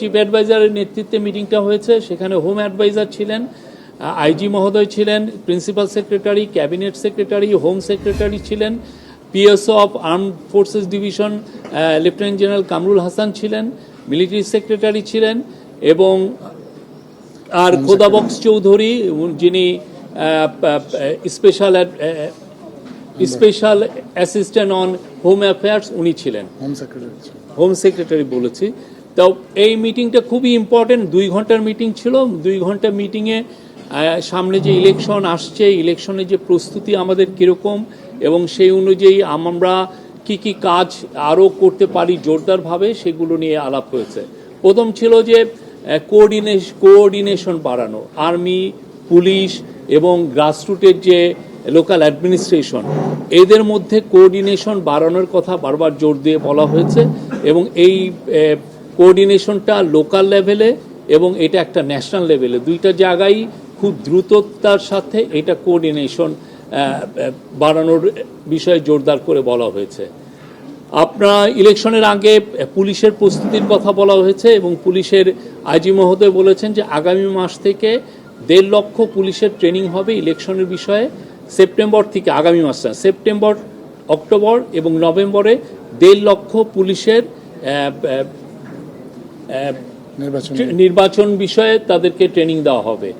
Chief অ্যাডভাইজারের নেতৃত্বে মিটিংটা হয়েছে। সেখানে হোম অ্যাডভাইজার ছিলেন আইজি মহোদয় ছিলেন principal secretary cabinet secretary home secretary ছিলেন PSO of arm forces division lieutenant general Kamrul Hasan ছিলেন মিলিটারি সেক্রেটারি ছিলেন এবং আর খোদাবক্স চৌধুরী যিনি special special assistant on home affairs উনি ছিলেন। হোম সেক্রেটারি হোম সেক্রেটারি বলেছি। তো এই মিটিংটা খুবই ইম্পর্টেন্ট দুই ঘণ্টার মিটিং ছিল। দুই ঘণ্টা মিটিংয়ে সামনে যে ইলেকশন আসছে ইলেকশনের যে প্রস্তুতি আমাদের কীরকম এবং সেই অনুযায়ী আমরা কি কি কাজ আরও করতে পারি জোরদারভাবে সেগুলো নিয়ে আলাপ হয়েছে। প্রথম ছিল যে কোঅর্ডিনেশন কোঅর্ডিনেশন বাড়ানো। আর্মি পুলিশ এবং গ্রাসরুটের যে লোকাল অ্যাডমিনিস্ট্রেশন এদের মধ্যে কোঅর্ডিনেশন বাড়ানোর কথা বারবার জোর দিয়ে বলা হয়েছে এবং এই কোঅর্ডিনেশনটা লোকাল লেভেলে এবং এটা একটা ন্যাশনাল লেভেলে। দুইটা জায়গায় খুব দ্রুততার সাথে এটা কোঅর্ডিনেশন বাড়ানোর বিষয়ে জোরদার করে বলা হয়েছে। আপনার ইলেকশনের আগে পুলিশের প্রস্তুতির কথা বলা হয়েছে এবং পুলিশের আইজি মহোদয় বলেছেন যে আগামী মাস থেকে দেড় লক্ষ পুলিশের ট্রেনিং হবে ইলেকশনের বিষয়ে, সেপ্টেম্বর থেকে, আগামী মাস সেপ্টেম্বর, অক্টোবর এবং নভেম্বরে দেড় লক্ষ পুলিশের নির্বাচন বিষয়ে। তাদেরকে ট্রেনিং দেওয়া হবে।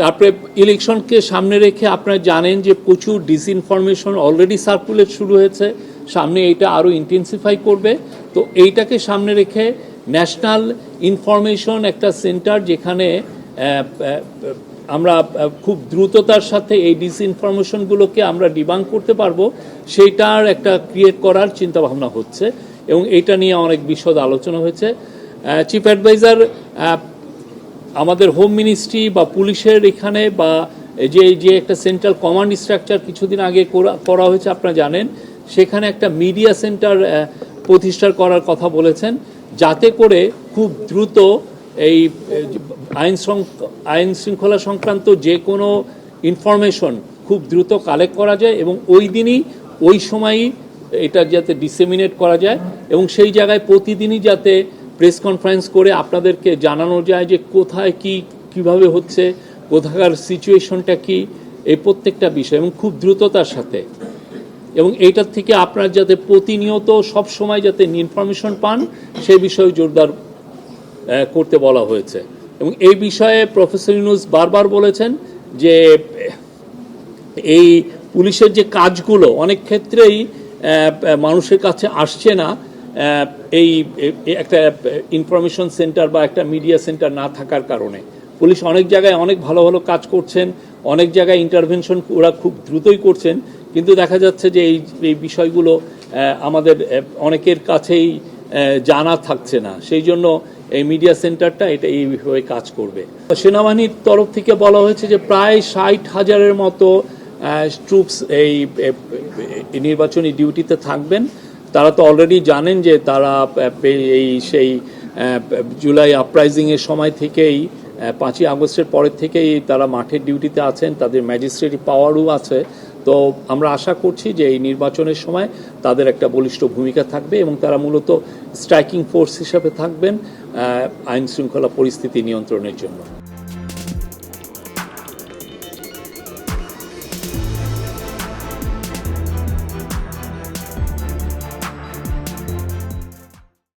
তারপরে ইলেকশনকে সামনে রেখে আপনারা জানেন যে প্রচুর ডিসইনফরমেশন অলরেডি সার্কুলেট শুরু হয়েছে। সামনে এটা আরও ইন্টেন্সিফাই করবে। তো এইটাকে সামনে রেখে ন্যাশনাল ইনফরমেশন একটা সেন্টার যেখানে আমরা খুব দ্রুততার সাথে এই ডিসইনফরমেশনগুলোকে আমরা ডিবাং করতে পারব সেইটার একটা ক্রিয়েট করার চিন্তাভাবনা হচ্ছে এবং এটা নিয়ে অনেক বিশদ আলোচনা হয়েছে। চিফ অ্যাডভাইজার আমাদের হোম মিনিস্ট্রি বা পুলিশের এখানে বা যে যে একটা সেন্ট্রাল কমান্ড স্ট্রাকচার কিছুদিন আগে করা- হয়েছে, আপনারা জানেন, সেখানে একটা মিডিয়া সেন্টার প্রতিষ্ঠা করার কথা বলেছেন, যাতে করে খুব দ্রুত এই আইন আইন শৃঙ্খলা সংক্রান্ত যে কোনো ইনফরমেশন খুব দ্রুত কালেক্ট করা যায় এবং ওই দিনই, ওই সময়ই এটা যাতে ডিসেমিনেট করা যায় এবং সেই জায়গায় প্রতিদিনই যাতে প্রেস কনফারেন্স করে আপনাদেরকে জানানো যায় যে কোথায় কি, কীভাবে হচ্ছে, কোথাকার সিচুয়েশনটা কি এই প্রত্যেকটা বিষয় এবং খুব দ্রুততার সাথে। এবং এইটার থেকে আপনার যাতে প্রতিনিয়ত সব সময় যাতে ইনফরমেশন পান সেই বিষয়ে জোরদার করতে বলা হয়েছে। এবং এই বিষয়ে প্রফেসর ইউনুস বারবার বলেছেন যে, এই পুলিশের যে কাজগুলো অনেক ক্ষেত্রেই মানুষের কাছে আসছে না এই একটা ইনফরমেশন সেন্টার বা একটা মিডিয়া সেন্টার না থাকার কারণে। পুলিশ অনেক জায়গায় অনেক ভালো ভালো কাজ করছেন, অনেক জায়গায় ইন্টারভেনশন ওরা খুব দ্রুতই করছেন, কিন্তু দেখা যাচ্ছে যে এই এই বিষয়গুলো আমাদের অনেকের কাছেই জানা থাকছে না। সেই জন্য এই মিডিয়া সেন্টারটা এটা এইভাবে কাজ করবে। সেনাবাহিনীর তরফ থেকে বলা হয়েছে যে প্রায় ষাট হাজারের মতো ট্রুপস এই নির্বাচনী ডিউটিতে থাকবেন। তারা তো অলরেডি জানেন যে তারা এই সেই জুলাই আপরাইজিংয়ের সময় থেকেই পাঁচই আগস্টের পরের থেকেই তারা মাঠের ডিউটিতে আছেন, তাদের ম্যাজিস্ট্রেটি পাওয়ারও আছে। তো আমরা আশা করছি যে এই নির্বাচনের সময় তাদের একটা বলিষ্ঠ ভূমিকা থাকবে এবং তারা মূলত স্ট্রাইকিং ফোর্স হিসাবে থাকবেন আইন শৃঙ্খলা পরিস্থিতি নিয়ন্ত্রণের জন্য।